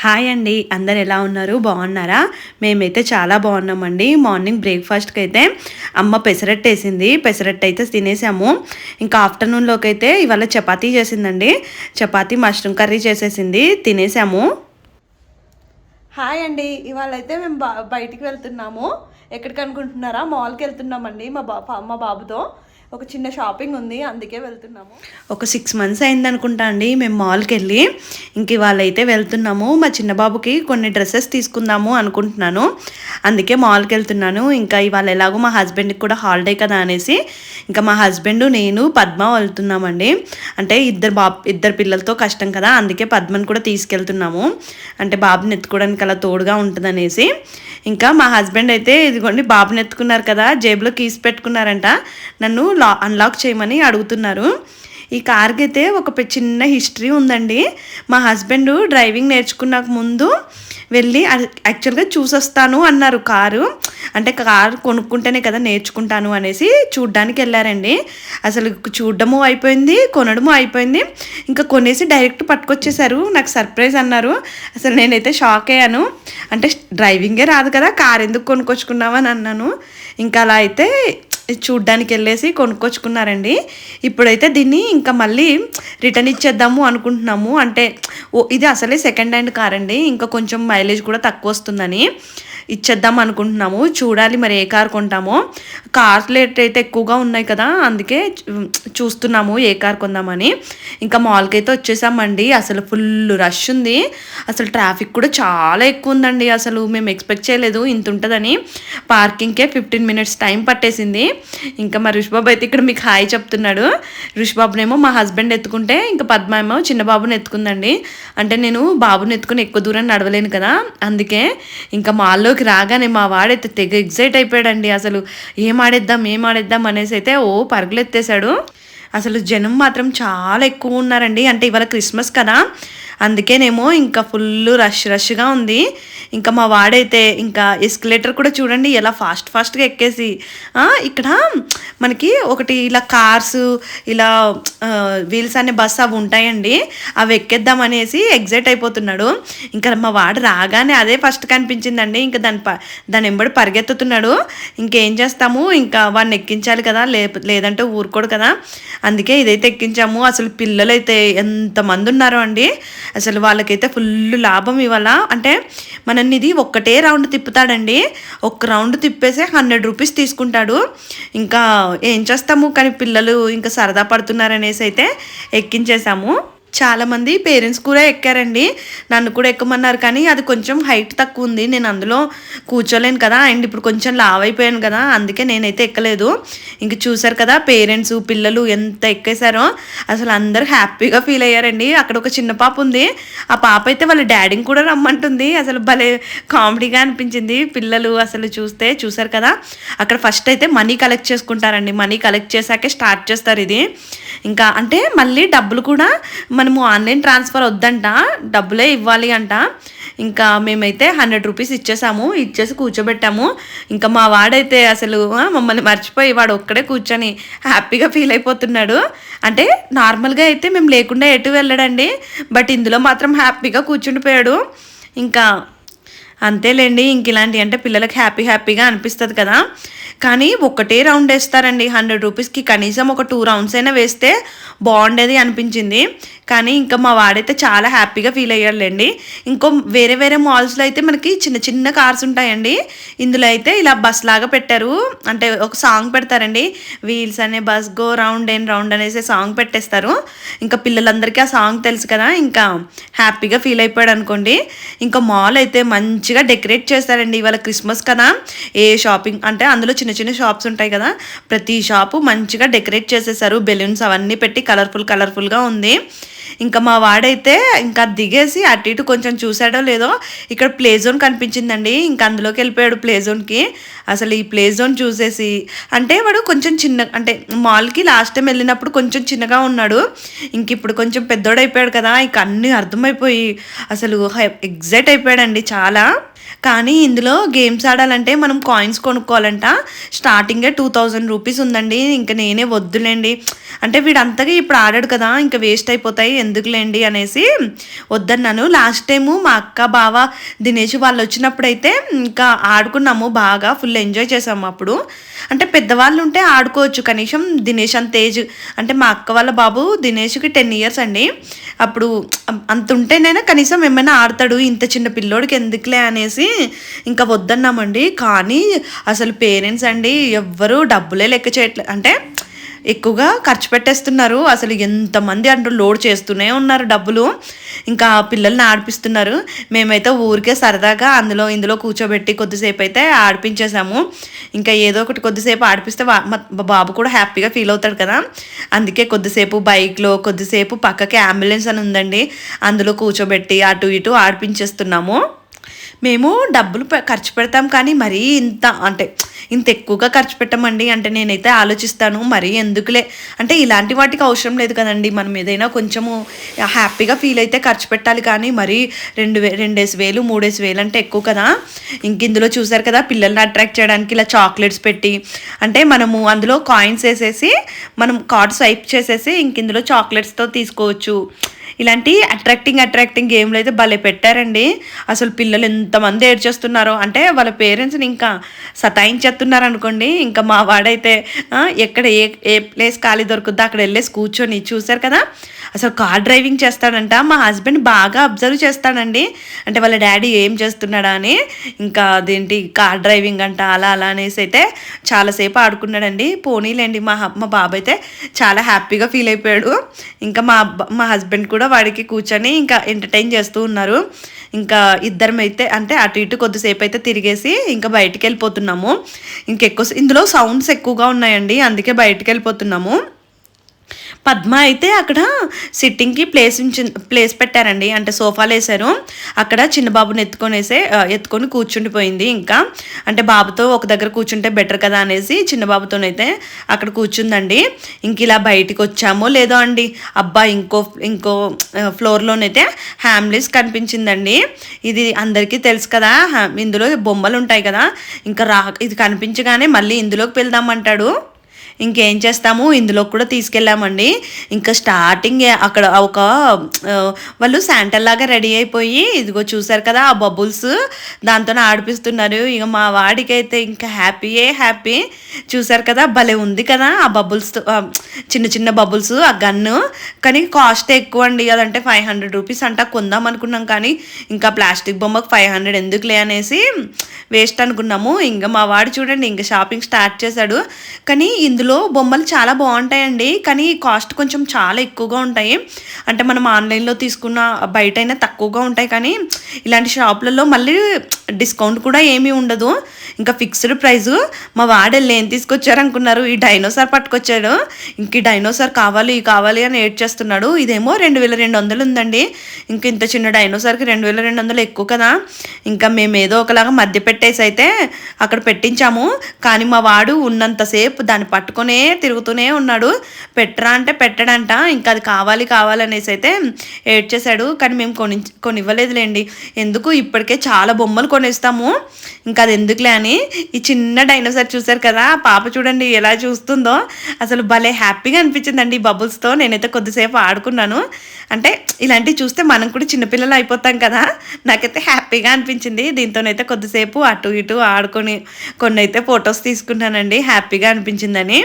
Hi అండి అందరు ఎలా ఉన్నారు? బాగున్నారా? మేమైతే చాలా బాగున్నామండి. మార్నింగ్ బ్రేక్ఫాస్ట్కి అయితే అమ్మ పెసరట్టు వేసింది పెసరట్టు అయితే తినేసాము. ఇంకా ఆఫ్టర్నూన్లోకి అయితే ఇవాళ చపాతీ చేసిందండి. చపాతీ మష్రూమ్ కర్రీ చేసేసింది. తినేసాము. హాయ్ అండి. ఇవాళ అయితే మేము బా బయటికి వెళ్తున్నాము. ఎక్కడికి అనుకుంటున్నారా మాల్కి వెళ్తున్నామండి మా బా మా బాబుతో. ఒక చిన్న షాపింగ్ ఉంది అందుకే వెళ్తున్నాము. ఒక సిక్స్ మంత్స్ అయింది అనుకుంటా అండి. మేము మాల్కి వెళ్ళి ఇంక ఇవాళ అయితే వెళ్తున్నాము. మా చిన్న బాబుకి కొన్ని డ్రెస్సెస్ తీసుకుందాము అనుకుంటున్నాను. అందుకే మాల్కి వెళ్తున్నాను ఇంకా ఇవాళ ఎలాగో మా హస్బెండ్కి కూడా హాలిడే కదా అనేసి ఇంకా మా హస్బెండ్ నేను పద్మ వెళ్తున్నామండి. అంటే ఇద్దరు బాబు ఇద్దరు పిల్లలతో కష్టం కదా అందుకే పద్మని కూడా తీసుకెళ్తున్నాము. అంటే బాబుని ఎత్తుకోవడానికి అలా తోడుగా ఉంటుందనేసి. ఇంకా మా హస్బెండ్ అయితే ఇదిగోండి బాబుని ఎత్తుకున్నారు కదా జేబులో కీస్ పెట్టుకున్నారంట. నన్ను లా అన్లాక్ చేయమని అడుగుతున్నారు. ఈ కార్కి అయితే ఒక చిన్న హిస్టరీ ఉందండి. మా హస్బెండ్ డ్రైవింగ్ నేర్చుకున్నాక ముందు వెళ్ళి యాక్చువల్గా చూసొస్తాను అన్నారు కారు. అంటే కారు కొనుక్కుంటేనే కదా నేర్చుకుంటాను అనేసి చూడ్డానికి వెళ్ళారండి. అసలు చూడడము అయిపోయింది కొనడము అయిపోయింది. ఇంకా కొనేసి డైరెక్ట్ పట్టుకొచ్చేసారు. నాకు సర్ప్రైజ్ అన్నారు. అసలు నేనైతే షాక్ అయ్యాను. అంటే డ్రైవింగే రాదు కదా కార్ ఎందుకు కొనుక్కొచ్చుకున్నావని అన్నాను. ఇంకా అలా అయితే చూడ్డానికి వెళ్ళేసి కొనుక్కొచ్చుకున్నారండి. ఇప్పుడైతే దీన్ని ఇంకా మళ్ళీ రిటర్న్ ఇచ్చేద్దాము అనుకుంటున్నాము. అంటే ఓ ఇది అసలే సెకండ్ హ్యాండ్ కార్ అండి ఇంకా కొంచెం మైలేజ్ కూడా తక్కువ వస్తుందని. ఇచ్చేద్దాం అనుకుంటున్నాము. చూడాలి మరి ఏ కార్ కొంటామో. కార్స్ రేట్ అయితే ఎక్కువగా ఉన్నాయి కదా అందుకే చూస్తున్నాము ఏ కార్ కొందామని. ఇంకా మాల్కి అయితే వచ్చేసామండి. అసలు ఫుల్ రష్ ఉంది. అసలు ట్రాఫిక్ కూడా చాలా ఎక్కువ ఉందండి. అసలు మేము ఎక్స్పెక్ట్ చేయలేదు ఇంత ఉంటుందని. పార్కింగ్కే ఫిఫ్టీన్ మినిట్స్ టైం పట్టేసింది. ఇంకా మా రుషిబాబు అయితే ఇక్కడ మీకు హాయ్ చెప్తున్నాడు. రుషిబాబునేమో మా హస్బెండ్ ఎత్తుకుంటే ఇంకా పద్మ ఏమో చిన్న బాబుని ఎత్తుకుందండి. అంటే నేను బాబుని ఎత్తుకుని ఎక్కువ దూరం నడవలేను కదా. అందుకే ఇంకా మాల్లో మాల్లోకి రాగానే మా వాడైతే తెగ ఎగ్జైట్ అయిపోయాడండి. అసలు ఏం ఆడేద్దాం ఏం ఆడేద్దాం అనేసి అయితే ఓ పరుగులెత్తేశాడు అసలు జనం మాత్రం చాలా ఎక్కువ ఉన్నారండి. అంటే ఇవాళ క్రిస్మస్ కదా. అందుకేనేమో ఇంకా ఫుల్ రష్ రష్గా ఉంది. ఇంకా మా వాడైతే ఇంకా ఎస్కలేటర్ కూడా చూడండి ఎలా ఫాస్ట్ ఫాస్ట్గా ఎక్కేసి ఇక్కడ మనకి ఒకటి ఇలా కార్స్ ఇలా వీల్స్ అనే బస్ అవి ఉంటాయండి. అవి ఎక్కేద్దామనేసి ఎగ్జైట్ అయిపోతున్నాడు. ఇంకా మా వాడు రాగానే అదే ఫస్ట్ కనిపించిందండి. ఇంకా దాని ప దాని ఎంబడి పరిగెత్తుతున్నాడు. ఇంకేం చేస్తాము? ఇంకా వాడిని ఎక్కించాలి కదా లే లేదంటే ఊరుకోడు కదా. అందుకే ఇదైతే ఎక్కించాము. అసలు పిల్లలు అయితే ఎంతమంది ఉన్నారో అండి. అసలు వాళ్ళకైతే ఫుల్ లాభం ఇవాళ అంటే మనల్ని ఇది ఒక్కటే రౌండ్ తిప్పుతాడండి. ఒక్క రౌండ్ తిప్పేసి హండ్రెడ్ రూపీస్ తీసుకుంటాడు. ఇంకా ఏం చేస్తాము? కానీ పిల్లలు ఇంకా సరదా పడుతున్నారనేసి అయితే ఎక్కించేసాము. చాలామంది పేరెంట్స్ కూడా ఎక్కారండి. నన్ను కూడా ఎక్కమన్నారు కానీ అది కొంచెం హైట్ తక్కువ ఉంది నేను అందులో కూర్చోలేను కదా అండ్ ఇప్పుడు కొంచెం లావ్ అయిపోయాను కదా అందుకే నేనైతే ఎక్కలేదు. ఇంక చూసారు కదా పేరెంట్స్ పిల్లలు ఎంత ఎక్కేశారో. అసలు అందరూ హ్యాపీగా ఫీల్ అయ్యారండి. అక్కడ ఒక చిన్న పాప ఉంది. ఆ పాప అయితే వాళ్ళ డాడీని కూడా రమ్మంటుంది. అసలు భలే కామెడీగా అనిపించింది. పిల్లలు అసలు చూస్తే చూసారు కదా అక్కడ ఫస్ట్ అయితే మనీ కలెక్ట్ చేసుకుంటారండి. మనీ కలెక్ట్ చేశాకే స్టార్ట్ చేస్తారు ఇది. ఇంకా అంటే మళ్ళీ డబ్బులు కూడా మనము ఆన్లైన్ ట్రాన్స్ఫర్ వద్దంట డబ్బులే ఇవ్వాలి అంట. ఇంకా మేమైతే హండ్రెడ్ రూపీస్ ఇచ్చేసాము ఇచ్చేసి కూర్చోబెట్టాము. ఇంకా మా వాడైతే అసలు మమ్మల్ని మర్చిపోయి వాడు ఒక్కడే కూర్చొని హ్యాపీగా ఫీల్ అయిపోతున్నాడు. అంటే నార్మల్గా అయితే మేము లేకుండా ఎటు వెళ్ళడండి బట్ ఇందులో మాత్రం హ్యాపీగా కూర్చుండిపోయాడు. ఇంకా అంతేలేండి ఇంక ఇలాంటి అంటే పిల్లలకి హ్యాపీ హ్యాపీగా అనిపిస్తుంది కదా. కానీ ఒకటే రౌండ్ వేస్తారండి. హండ్రెడ్ రూపీస్కి కనీసం ఒక టూ రౌండ్స్ అయినా వేస్తే బాగుండేది అనిపించింది. కానీ ఇంకా మా వాడైతే చాలా హ్యాపీగా ఫీల్ అయ్యాడులేండి. ఇంకో వేరే వేరే మాల్స్లో అయితే మనకి చిన్న చిన్న కార్స్ ఉంటాయండి. ఇందులో అయితే ఇలా బస్ లాగా పెట్టారు. అంటే ఒక సాంగ్ పెడతారండి. వీల్స్ అనే bus go round and round అనేసి సాంగ్ పెట్టేస్తారు. ఇంకా పిల్లలందరికీ ఆ సాంగ్ తెలుసు కదా. ఇంకా హ్యాపీగా ఫీల్ అయిపోయాడు అనుకోండి. ఇంకా మాల్ అయితే మంచిగా డెకరేట్ చేస్తారండి. ఇవాళ క్రిస్మస్ కదా. ఏ షాపింగ్ అంటే అందులో చిన్న చిన్న చిన్న షాప్స్ ఉంటాయి కదా ప్రతి షాపు మంచిగా డెకరేట్ చేసేసారు. బెలూన్స్ అవన్నీ పెట్టి కలర్ఫుల్ కలర్ఫుల్గా ఉంది. ఇంకా మా వాడైతే ఇంకా దిగేసి అటు ఇటు కొంచెం చూసాడో లేదో ఇక్కడ ప్లే జోన్ కనిపించిందండి. ఇంకా అందులోకి వెళ్ళిపోయాడు ప్లే జోన్కి అసలు ఈ ప్లే జోన్ చూసేసి అంటే వాడు కొంచెం చిన్న అంటే మాల్కి లాస్ట్ టైం వెళ్ళినప్పుడు కొంచెం చిన్నగా ఉన్నాడు. ఇంక ఇప్పుడు కొంచెం పెద్దోడైపోయాడు కదా ఇంక అన్నీ అర్థమైపోయి అసలు ఎగ్జైట్ అయిపోయాడండి చాలా. కానీ ఇందులో గేమ్స్ ఆడాలంటే మనం కాయిన్స్ కొనుక్కోవాలంట. స్టార్టింగే టూ థౌజండ్ రూపీస్ ఉందండి. ఇంకా నేనే వద్దులేండి. అంటే వీడంతగా ఇప్పుడు ఆడాడు కదా ఇంకా వేస్ట్ అయిపోతాయి. ఎందుకులేండి అనేసి వద్దన్నాను. లాస్ట్ టైము మా అక్క బావ దినేష్ వాళ్ళు వచ్చినప్పుడైతే ఇంకా ఆడుకున్నాము బాగా ఫుల్ ఎంజాయ్ చేసాము అప్పుడు. అంటే పెద్దవాళ్ళు ఉంటే ఆడుకోవచ్చు. కనీసం దినేష్ అంత ఏజ్ అంటే మా అక్క వాళ్ళ బాబు దినేష్కి టెన్ ఇయర్స్ అండి. అప్పుడు అంత ఉంటేనైనా కనీసం ఏమైనా ఆడతాడు. ఇంత చిన్న పిల్లోడికి ఎందుకులే అనేసి ఇంకా వద్దన్నామండి. కానీ అసలు పేరెంట్స్ అండి ఎవ్వరూ డబ్బులే లెక్క చేయట్లేదు అంటే ఎక్కువగా ఖర్చు పెట్టేస్తున్నారు. అసలు ఎంతమంది అంటూ లోడ్ చేస్తూనే ఉన్నారు డబ్బులు. ఇంకా పిల్లల్ని ఆడిపిస్తున్నారు. మేమైతే ఊరికే సరదాగా అందులో ఇందులో కూర్చోబెట్టి కొద్దిసేపు అయితే ఆడిపించేసాము ఇంకా ఏదో ఒకటి కొద్దిసేపు ఆడిపిస్తే బాబు కూడా హ్యాపీగా ఫీల్ అవుతాడు కదా. అందుకే కొద్దిసేపు బైక్లో కొద్దిసేపు పక్కకి అంబులెన్స్ అని ఉందండి. అందులో కూర్చోబెట్టి అటు ఇటు ఆడిపించేస్తున్నాము. మేము డబ్బులు ఖర్చు పెడతాం కానీ మరీ ఇంత అంటే ఇంత ఎక్కువగా ఖర్చు పెట్టమండి. అంటే నేనైతే ఆలోచిస్తాను మరీ ఎందుకులే? అంటే ఇలాంటి వాటికి అవసరం లేదు కదండి. మనం ఏదైనా కొంచెము హ్యాపీగా ఫీల్ అయితే ఖర్చు పెట్టాలి కానీ మరీ రెండు వే రెండేసి వేలు మూడేసి వేలు అంటే ఎక్కువ కదా? ఇంక ఇందులో చూసారు కదా పిల్లల్ని అట్రాక్ట్ చేయడానికి ఇలా చాక్లెట్స్ పెట్టి అంటే మనము అందులో కాయిన్స్ వేసేసి మనం కార్డ్ స్వైప్ చేసేసి ఇంక ఇందులో చాక్లెట్స్తో తీసుకోవచ్చు. ఇలాంటి అట్రాక్టింగ్ అట్రాక్టింగ్ గేమ్లు అయితే భలే పెట్టారండి. అసలు పిల్లలు ఎంతమంది ఏడ్చేస్తున్నారో అంటే వాళ్ళ పేరెంట్స్ని ఇంకా సతాయించేస్తున్నారు అనుకోండి ఇంకా మా వాడైతే ఎక్కడ ఏ ఏ ప్లేస్ ఖాళీ దొరుకుద్దో అక్కడ వెళ్ళేసి కూర్చొని చూశారు కదా. అసలు కార్ డ్రైవింగ్ చేస్తాడంట మా హస్బెండ్ బాగా అబ్జర్వ్ చేస్తాడండి. అంటే వాళ్ళ డాడీ ఏం చేస్తున్నాడా అని ఇంకా అదేంటి కార్ డ్రైవింగ్ అంట అలా అలా అనేసి అయితే చాలాసేపు ఆడుకున్నాడండి. పోనీలేండి మా మా బాబు అయితే చాలా హ్యాపీగా ఫీల్ అయిపోయాడు. ఇంకా మా మా హస్బెండ్ కూడా వాడికి కూర్చొని ఇంకా ఎంటర్టైన్ చేస్తూ ఉన్నారు. ఇంకా ఇద్దరం అయితే అంటే అటు ఇటు కొద్దిసేపు అయితే తిరిగేసి ఇంకా బయటికి వెళ్ళిపోతున్నాము ఇంకెక్కువ ఇందులో సౌండ్స్ ఎక్కువగా ఉన్నాయండి అందుకే బయటికి వెళ్ళిపోతున్నాము పద్మ అయితే అక్కడ సిట్టింగ్కి ప్లేస్ ప్లేస్ పెట్టారండి. అంటే సోఫాలు వేశారు అక్కడ చిన్న బాబుని ఎత్తుకొనేసే ఎత్తుకొని కూర్చుండిపోయింది ఇంకా. అంటే బాబుతో ఒక దగ్గర కూర్చుంటే బెటర్ కదా అనేసి చిన్న బాబుతోనైతే అక్కడ కూర్చుందండి. ఇంక ఇలా బయటికి వచ్చామో లేదో అండి. అబ్బా ఇంకో ఇంకో ఫ్లోర్లోనైతే హ్యామ్లీస్ కనిపించిందండి. ఇది అందరికీ తెలుసు కదా ఇందులో బొమ్మలు ఉంటాయి కదా. ఇంకా రా ఇది కనిపించగానే మళ్ళీ ఇందులోకి వెళ్దామంటాడు ఇంకేం చేస్తాము? ఇందులో కూడా తీసుకెళ్ళామండి. ఇంకా స్టార్టింగ్ అక్కడ ఒక వాళ్ళు శాంటల్ లాగా రెడీ అయిపోయి ఇదిగో చూసారు కదా ఆ బబుల్స్ దాంతో ఆడిపిస్తున్నారు. ఇక మా వాడికైతే ఇంకా హ్యాపీయే హ్యాపీ చూసారు కదా భలే ఉంది కదా ఆ బబుల్స్ చిన్న చిన్న బబుల్స్ ఆ గన్ను కానీ కాస్ట్ ఎక్కువ అండి. అదంటే ఫైవ్ హండ్రెడ్ రూపీస్ అంట కొందాం అనుకున్నాం కానీ ఇంకా ప్లాస్టిక్ బొమ్మకు ఫైవ్ హండ్రెడ్ ఎందుకులే అనేసి వేస్ట్ అనుకున్నాము. ఇంకా మా వాడు చూడండి ఇంకా షాపింగ్ స్టార్ట్ చేశాడు. కానీ ఇందులో బొమ్మలు చాలా బాగుంటాయండి. కానీ కాస్ట్ కొంచెం చాలా ఎక్కువగా ఉంటాయి. అంటే మనం ఆన్లైన్లో తీసుకున్న బయట అయినా తక్కువగా ఉంటాయి. కానీ ఇలాంటి షాపులలో మళ్ళీ డిస్కౌంట్ కూడా ఏమీ ఉండదు. ఇంకా ఫిక్స్డ్ ప్రైస్ మా వాడు ఏం తీసుకొచ్చారు అనుకున్నారు ఈ డైనోసార్ పట్టుకొచ్చాడు. ఇంక ఈ డైనోసార్ కావాలి కావాలి అని ఏడ్ చేస్తున్నాడు. ఇదేమో రెండు వేల రెండు వందలు ఉందండి. ఇంక ఇంత చిన్న డైనోసార్కి రెండు వేల రెండు వందలు ఎక్కువ కదా. ఇంకా మేము ఏదో ఒకలాగా మధ్య పెట్టేసి అయితే అక్కడ పెట్టించాము. కానీ మా వాడు ఉన్నంతసేపు దాన్ని పట్టుకునే తిరుగుతూనే ఉన్నాడు. పెట్టరా అంటే పెట్టడంట ఇంకా అది కావాలి కావాలనేసి అయితే ఏడ్ చేశాడు కానీ మేము కొని కొనివ్వలేదులేండి. ఎందుకు? ఇప్పటికే చాలా బొమ్మలు కొనేస్తాము. ఇంకా అది ఎందుకులే అని ఈ చిన్న డైనోసార్ చూశారు కదా పాప చూడండి ఎలా చూస్తుందో. అసలు భలే హ్యాపీగా అనిపించిందండి ఈ బబుల్స్తో. నేనైతే కొద్దిసేపు ఆడుకున్నాను. అంటే ఇలాంటివి చూస్తే మనం కూడా చిన్నపిల్లలు అయిపోతాం కదా. నాకైతే హ్యాపీగా అనిపించింది. దీంతోనైతే కొద్దిసేపు అటు ఇటు ఆడుకొని కొన్ని అయితే ఫొటోస్ తీసుకున్నానండి. హ్యాపీగా అనిపించిందని.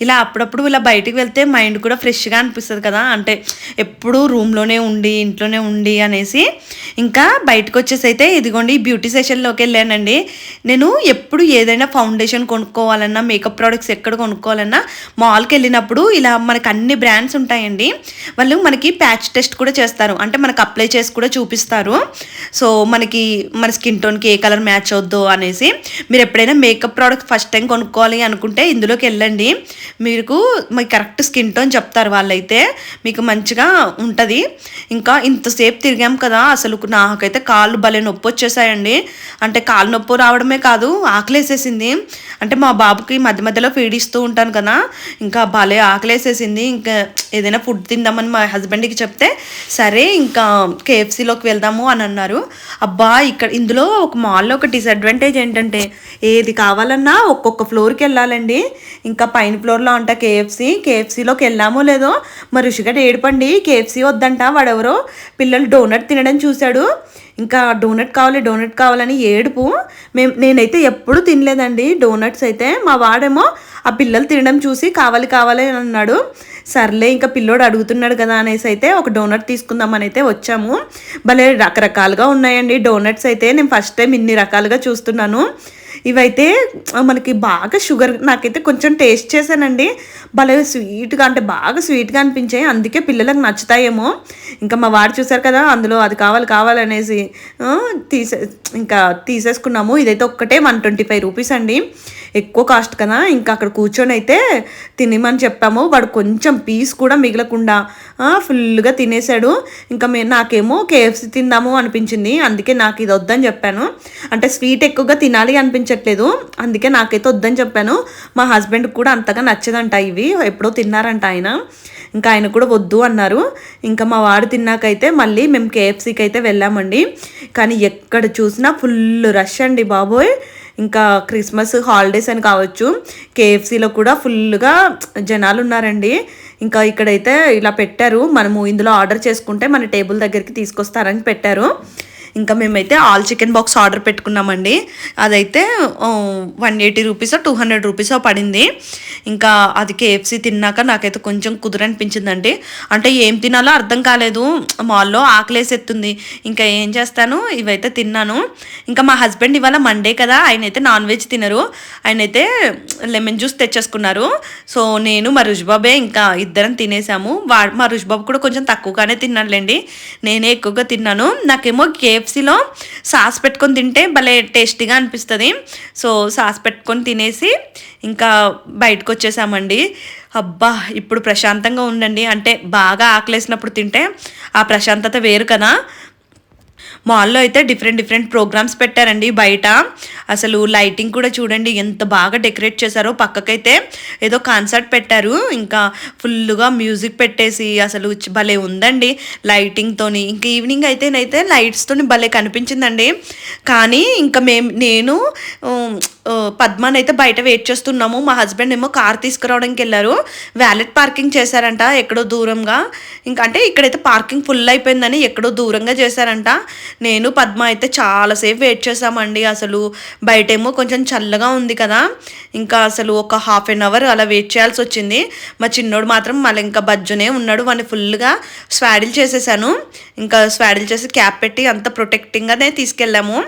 ఇలా అప్పుడప్పుడు ఇలా బయటికి వెళ్తే మైండ్ కూడా ఫ్రెష్గా అనిపిస్తుంది కదా. అంటే ఎప్పుడూ రూమ్లోనే ఉండి ఇంట్లోనే ఉండి అనేసి ఇంకా బయటకు వచ్చేసి అయితే ఇదిగోండి బ్యూటీ సెషన్లోకి వెళ్ళానండి. నేను ఎప్పుడు ఏదైనా ఫౌండేషన్ కొనుక్కోవాలన్నా మేకప్ ప్రోడక్ట్స్ ఎక్కడ కొనుక్కోవాలన్నా మాల్కి వెళ్ళినప్పుడు ఇలా మనకు అన్ని బ్రాండ్స్ ఉంటాయండి. వాళ్ళు మనకి ప్యాచ్ టెస్ట్ కూడా చేస్తారు. అంటే మనకు అప్లై చేసి కూడా చూపిస్తారు. సో మనకి మన స్కిన్ టోన్కి ఏ కలర్ మ్యాచ్ అవుద్దో అనేసి. మీరు ఎప్పుడైనా మేకప్ ప్రోడక్ట్ ఫస్ట్ టైం కొనుక్కోవాలి అనుకుంటే ఇందులోకి వెళ్ళండి. మీకు మీ కరెక్ట్ స్కిన్ టోన్ చెప్తారు వాళ్ళైతే. మీకు మంచిగా ఉంటుంది. ఇంకా ఇంతసేపు తిరిగాం కదా అసలు నాకైతే కాళ్ళు భలే నొప్పి వచ్చేసాయండి. అంటే కాళ్ళు నొప్పి రావడమే కాదు ఆకలేసేసింది. అంటే మా బాబుకి మధ్య మధ్యలో ఫీడ్ ఇస్తూ ఉంటాను కదా ఇంకా భలే ఆకలేసేసింది. ఇంకా ఏదైనా ఫుడ్ తిందామని మా హస్బెండ్కి చెప్తే సరే ఇంకా కేఎఫ్సీలోకి వెళ్దాము అని అన్నారు. అబ్బా ఇక్కడ ఇందులో ఒక మాల్లో ఒక డిసడ్వాంటేజ్ ఏంటంటే ఏది కావాలన్నా ఒక్కొక్క ఫ్లోర్కి వెళ్ళాలండి. ఇంకా పైన ఫ్లోర్ బెంగళూరులో అంట కేఎఫ్సీ కేఎఫ్సీలోకి వెళ్ళామో లేదో? మరి రుషిగడ్ ఏడుపండి. కేఎఫ్సీ వద్దంట. వాడెవరో? పిల్లలు డోనట్ తినడం చూశాడు. ఇంకా డోనట్ కావాలి డోనట్ కావాలని ఏడుపు. మేము నేనైతే ఎప్పుడు తినలేదండి డోనట్స్ అయితే. మా వాడేమో ఆ పిల్లలు తినడం చూసి కావాలి కావాలి అని అన్నాడు. సర్లే ఇంకా పిల్లోడు అడుగుతున్నాడు కదా అనేసి అయితే ఒక డోనట్ తీసుకుందామని అయితే వచ్చాము. భలే రకరకాలుగా ఉన్నాయండి డోనట్స్ అయితే. నేను ఫస్ట్ టైం ఇన్ని రకాలుగా చూస్తున్నాను. ఇవైతే మనకి బాగా షుగర్ నాకైతే కొంచెం టేస్ట్ చేశానండి. భలే స్వీట్గా అంటే బాగా స్వీట్గా అనిపించాయి. అందుకే పిల్లలకు నచ్చుతాయేమో. ఇంకా మా వాడు చూసారు కదా అందులో అది కావాలి కావాలనేసి తీసే ఇంకా తీసేసుకున్నాము. ఇదైతే ఒక్కటే వన్ ట్వంటీ ఫైవ్ రూపీస్ అండి. ఎక్కువ కాస్ట్ కదా. ఇంకా అక్కడ కూర్చొని అయితే తినమని చెప్పాము. వాడు కొంచెం పీస్ కూడా మిగలకుండా ఫుల్గా తినేసాడు ఇంకా మే నాకేమో కేఎఫ్సి తిందాము అనిపించింది. అందుకే నాకు ఇది వద్దని చెప్పాను. అంటే స్వీట్ ఎక్కువగా తినాలి అనిపించట్లేదు అందుకే నాకైతే వద్దని చెప్పాను. మా హస్బెండ్ కూడా అంతగా నచ్చదంట ఇవి. ఎప్పుడో తిన్నారంట ఆయన. ఇంకా ఆయన కూడా వద్దు అన్నారు. ఇంకా మా వాడు తిన్నాకైతే మళ్ళీ మేము కేఎఫ్సీకి అయితే వెళ్ళామండి. కానీ ఎక్కడ చూసినా ఫుల్ రష్ అండి బాబోయ్. ఇంకా క్రిస్మస్ హాలిడేస్ అని కావచ్చు. కేఎఫ్సీలో కూడా ఫుల్గా జనాలు ఉన్నారండి ఇంకా ఇక్కడైతే ఇలా పెట్టారు. మనము ఇందులో ఆర్డర్ చేసుకుంటే మన టేబుల్ దగ్గరికి తీసుకొస్తారని పెట్టారు. ఇంకా మేమైతే ఆల్ చికెన్ బాక్స్ ఆర్డర్ పెట్టుకున్నామండి. అదైతే వన్ ఎయిటీ రూపీసో టూ హండ్రెడ్ రూపీసో పడింది. ఇంకా అది కేఎఫ్సీ తిన్నాక నాకైతే కొంచెం కుదురనిపించిందండి. అంటే ఏం తినాలో అర్థం కాలేదు. మాల్లో ఆకలేసెత్తుంది. ఇంకా ఏం చేస్తాను? ఇవైతే తిన్నాను. ఇంకా మా హస్బెండ్ ఇవాళ మండే కదా ఆయన అయితే నాన్ వెజ్ తినరు. ఆయన అయితే లెమన్ జ్యూస్ తెచ్చేసుకున్నారు. సో నేను మా రుజుబాబే ఇంకా ఇద్దరం తినేసాము. వా మా రుజుబాబు కూడా కొంచెం తక్కువగానే తిన్నాడులేండి. నేనే ఎక్కువగా తిన్నాను. నాకేమో కేఎఫ్సీలో సాస్ పెట్టుకొని తింటే భలే టేస్టీగా అనిపిస్తుంది. సో సాస్ పెట్టుకొని తినేసి ఇంకా బయటకు వచ్చేసామండి అబ్బా ఇప్పుడు ప్రశాంతంగా ఉండండి. అంటే బాగా ఆకలేసినప్పుడు తింటే ఆ ప్రశాంతత వేరు కదా. మాల్లో అయితే డిఫరెంట్ డిఫరెంట్ ప్రోగ్రామ్స్ పెట్టారండి బయట. అసలు లైటింగ్ కూడా చూడండి ఎంత బాగా డెకరేట్ చేశారో. పక్కకైతే ఏదో కాన్సర్ట్ పెట్టారు. ఇంకా ఫుల్గా మ్యూజిక్ పెట్టేసి అసలు భలే ఉందండి లైటింగ్తోని ఇంకా ఈవినింగ్ అయితేనైతే లైట్స్తోని భలే కనిపించిందండి. కానీ ఇంకా మేము నేను పద్మాని అయితే బయట వెయిట్ చేస్తున్నాము. మా హస్బెండ్ ఏమో కార్ తీసుకురావడానికి వెళ్ళారు. వ్యాలెట్ పార్కింగ్ చేశారంట ఎక్కడో దూరంగా. ఇంకా అంటే ఇక్కడైతే పార్కింగ్ ఫుల్ అయిపోయిందని ఎక్కడో దూరంగా చేశారంట. నేను పద్మ అయితే చాలాసేపు వెయిట్ చేసామండి అసలు బయట ఏమో కొంచెం చల్లగా ఉంది కదా. ఇంకా అసలు ఒక హాఫ్ అన్ అవర్ అలా వెయిట్ చేయాల్సి వచ్చింది. మా చిన్నోడు మాత్రం మళ్ళీ ఇంకా బజ్జునే ఉన్నాడు. వాడిని ఫుల్గా స్వాడిల్ చేసేసాను. ఇంకా స్వాడిల్ చేసి క్యాప్ పెట్టి అంత ప్రొటెక్టింగ్గానే తీసుకెళ్ళాము.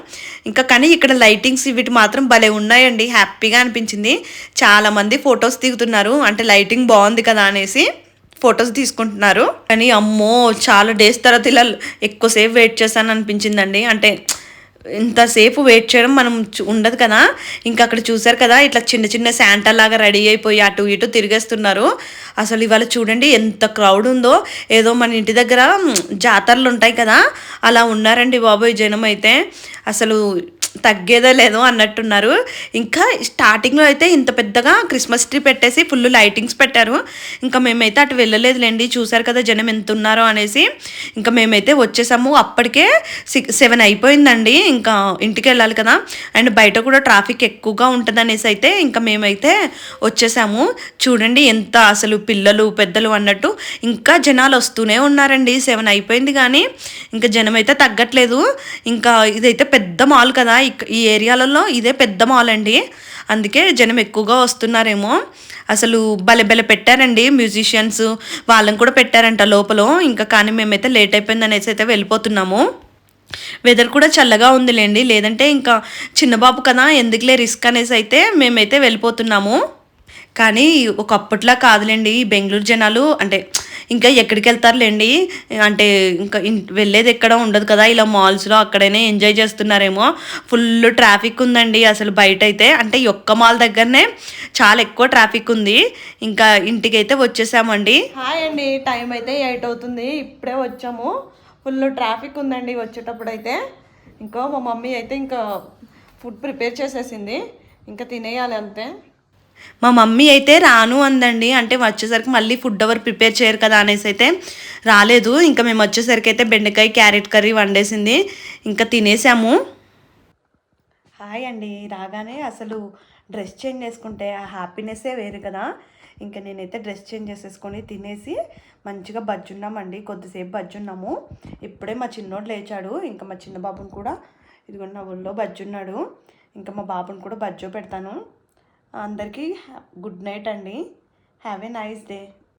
ఇంకా కానీ ఇక్కడ లైటింగ్స్ వీటి మాత్రం భలే ఉన్నాయండి. హ్యాపీగా అనిపించింది. చాలామంది ఫొటోస్ దిగుతున్నారు. అంటే లైటింగ్ బాగుంది కదా అనేసి ఫొటోస్ తీసుకుంటున్నారు. కానీ అమ్మో చాలా డేస్ తర్వాత ఇలా ఎక్కువసేపు వెయిట్ చేశాను అనిపించిందండి. అంటే ఇంతసేపు వెయిట్ చేయడం మనం ఉండదు కదా. ఇంకా అక్కడ చూసారు కదా ఇట్లా చిన్న చిన్న శాంటా లాగా రెడీ అయిపోయి అటు ఇటు తిరిగేస్తున్నారు. అసలు ఇవాళ చూడండి ఎంత క్రౌడ్ ఉందో. ఏదో మన ఇంటి దగ్గర జాతరలు ఉంటాయి కదా. అలా ఉన్నారండి బాబోయ్ జనం అయితే. అసలు తగ్గేదో లేదో అన్నట్టున్నారు. ఇంకా స్టార్టింగ్లో అయితే ఇంత పెద్దగా క్రిస్మస్ ట్రీ పెట్టేసి ఫుల్ లైటింగ్స్ పెట్టారు. ఇంకా మేమైతే అటు వెళ్ళలేదులేండి చూసారు కదా జనం ఎంత ఉన్నారో అనేసి. ఇంకా మేమైతే వచ్చేసాము. అప్పటికే సిక్స్ సెవెన్ అయిపోయిందండి. ఇంకా ఇంటికి వెళ్ళాలి కదా. అండ్ బయట కూడా ట్రాఫిక్ ఎక్కువగా ఉంటుంది అనేసి అయితే ఇంకా మేమైతే వచ్చేసాము. చూడండి ఎంత అసలు పిల్లలు పెద్దలు అన్నట్టు. ఇంకా జనాలు వస్తూనే ఉన్నారండి. సెవెన్ అయిపోయింది కానీ ఇంకా జనం అయితే తగ్గట్లేదు. ఇంకా ఇదైతే పెద్ద మాల్ కదా. ఈ ఏరియాలలో ఇదే పెద్ద మాల్ అండి. అందుకే జనం ఎక్కువగా వస్తున్నారేమో. అసలు భలే భలే పెట్టారండి మ్యూజిషియన్స్ వాళ్ళని కూడా పెట్టారంట లోపల. ఇంకా కానీ మేమైతే లేట్ అయిపోయింది అనేసి అయితే వెళ్ళిపోతున్నాము. వెదర్ కూడా చల్లగా ఉందిలేండి. లేదంటే ఇంకా చిన్నబాబు కదా ఎందుకులే రిస్క్ అనేసి అయితే మేమైతే వెళ్ళిపోతున్నాము. కానీ ఒకప్పట్లా కాదులేండి. బెంగళూరు జనాలు అంటే ఇంకా ఎక్కడికి వెళ్తారులేండి? అంటే ఇంకా వెళ్ళేది ఎక్కడ ఉండదు కదా? ఇలా మాల్స్లో అక్కడైనా ఎంజాయ్ చేస్తున్నారేమో. ఫుల్ ట్రాఫిక్ ఉందండి అసలు బయట అయితే అంటే ఈ ఒక్క మాల్ దగ్గరనే చాలా ఎక్కువ ట్రాఫిక్ ఉంది. ఇంకా ఇంటికి అయితే వచ్చేసామండి. హాయ్ అండి. టైం అయితే ఎయిట్ అవుతుంది. ఇప్పుడే వచ్చాము. ఫుల్ ట్రాఫిక్ ఉందండి వచ్చేటప్పుడు అయితే ఇంకా మా మమ్మీ అయితే ఇంకా ఫుడ్ ప్రిపేర్ చేసేసింది. ఇంకా తినేయాలి అంతే. మా మమ్మీ అయితే రాను అందండి. అంటే వచ్చేసరికి మళ్ళీ ఫుడ్ ఎవరు ప్రిపేర్ చేయరు కదా అనేసి అయితే రాలేదు. ఇంకా మేము వచ్చేసరికి అయితే బెండకాయ క్యారెట్ కర్రీ వండేసింది. ఇంకా తినేసాము. హాయ్ అండి. రాగానే అసలు డ్రెస్ చేంజ్ చేసుకుంటే ఆ హ్యాపీనెస్సే వేరు కదా. ఇంకా నేనైతే డ్రెస్ చేంజ్ చేసేసుకొని తినేసి మంచిగా బజ్జున్నామండి. కొద్దిసేపు బజ్జున్నాము. ఇప్పుడే మా చిన్నోడు లేచాడు. ఇంకా మా చిన్న బాబుని కూడా ఇదిగో నా ఒళ్ళో బజ్జున్నాడు. ఇంకా మా బాబుని కూడా బజ్జో పెడతాను. అందరికీ గుడ్ నైట్ అండి. Have a nice day.